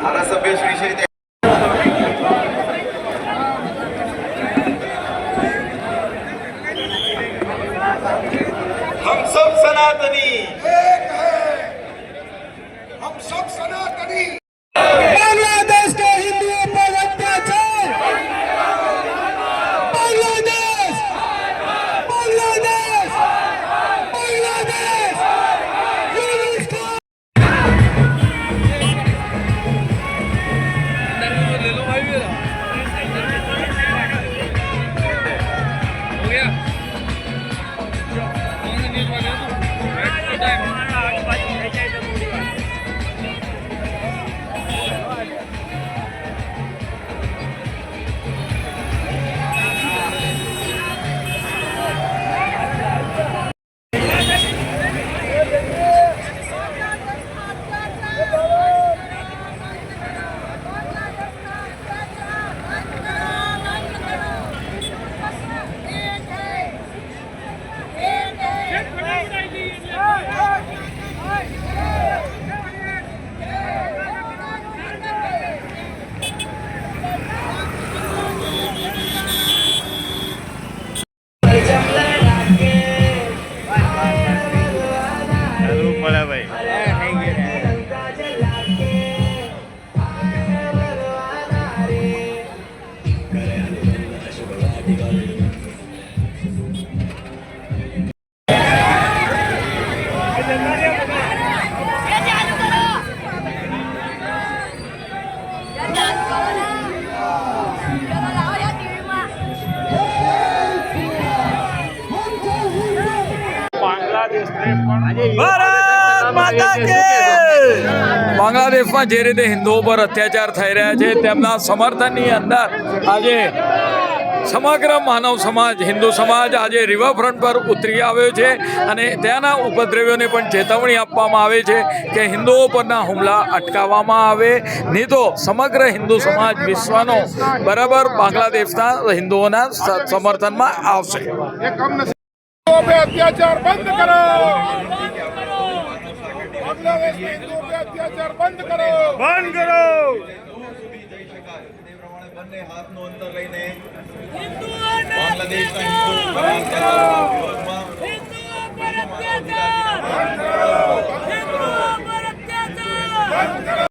ધારાસભ્ય શ્રી છે તે हम सब सनातनी एक है हम सब सनातनी 往那边快点走来自带 બાંગ્લાદેશમાં જે રીતે હિન્દુઓ પર અત્યાચાર થઈ રહ્યા છે તેમના સમર્થનની અંદર આજે સમગ્ર માનવ સમાજ હિન્દુ સમાજ આજે રિવરફ્રન્ટ પર ઉતરી આવ્યો છે અને ત્યાંના ઉપદ્રવીઓને પણ ચેતવણી આપવામાં આવે છે કે હિન્દુઓ પરના હુમલા અટકાવવામાં આવે. નહીં તો સમગ્ર હિન્દુ સમાજ વિશ્વનો બરાબર બાંગ્લાદેશના હિન્દુઓના સમર્થનમાં આવશે. અત્યાચાર બંધ કરો. બાંગ્લાદેશના હિન્દુઓ પર અત્યાચાર. બંધ કરો. લઈને બંધ કરો.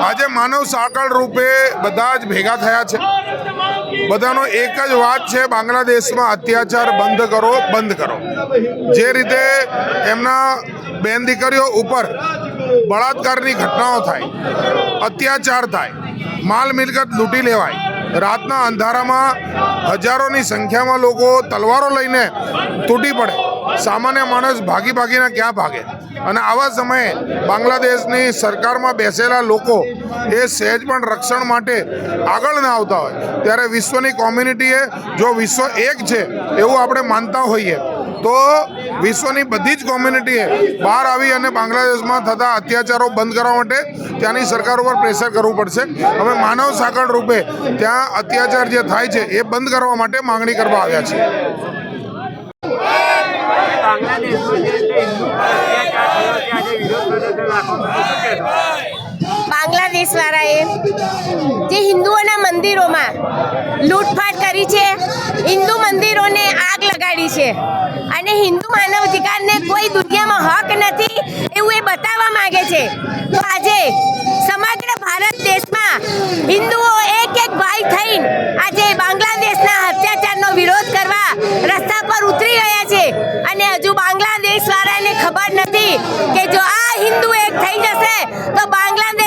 આજે માનવ સાંકળ રૂપે બધા જ ભેગા થયા છે. બધાનો એક જ વાત છે બાંગ્લાદેશમાં અત્યાચાર બંધ કરો બંધ કરો. જે રીતે એમના બેન દીકરીઓ ઉપર બળાત્કારની ઘટનાઓ થાય અત્યાચાર થાય માલ મિલકત લૂંટી લેવાય રાતના અંધારામાં હજારોની સંખ્યામાં લોકો તલવારો લઈને તૂટી પડે. સામાન્ય માણસ ભાગી ભાગીને ક્યાં ભાગે? અને આવા સમયે બાંગ્લાદેશની સરકારમાં બેસેલા લોકો એ સહેજ પણ રક્ષણ માટે આગળ ના આવતા હોય. ત્યારે વિશ્વની કોમ્યુનિટીએ જો વિશ્વ એક છે એવું આપણે માનતા હોઈએ, તો વિશ્વની બધી જ કોમ્યુનિટીએ બહાર આવી અને બાંગ્લાદેશમાં થતા અત્યાચારો બંધ કરવા માટે ત્યાંની સરકાર ઉપર પ્રેશર કરવું પડશે અમે માનવ સાંકળ રૂપે ત્યાં અત્યાચાર જે થાય છે, એ બંધ કરવા માટે માંગણી કરવા આવ્યા છે આજે વિરોધ પ્રદર્શન રાખવામાં આવ્યું. શું કહેશો? બાંગ્લાદેશ વાળાએ જે હિન્દુઓના મંદિરોમાં લૂંટફાટ કરી છે. હિન્દુ મંદિરોને આગ લગાડી છે. અને હિન્દુ માનવ અધિકારને કોઈ દુનિયામાં હક નથી એવું એ બતાવવા માંગે છે. તો આજે સમગ્ર ભારત દેશમાં હિન્દુઓ એક એક ભાઈ થઈને આજે બાંગ્લાદેશના અત્યાચારનો વિરોધ કરવા રસ્તા પર ઉતરી રહ્યા છે. અને હજુ બાંગ્લાદેશ વાળાને ખબર નથી કે જો આ હિન્દુ એક થઈ જશે, તો બાંગ્લાદેશ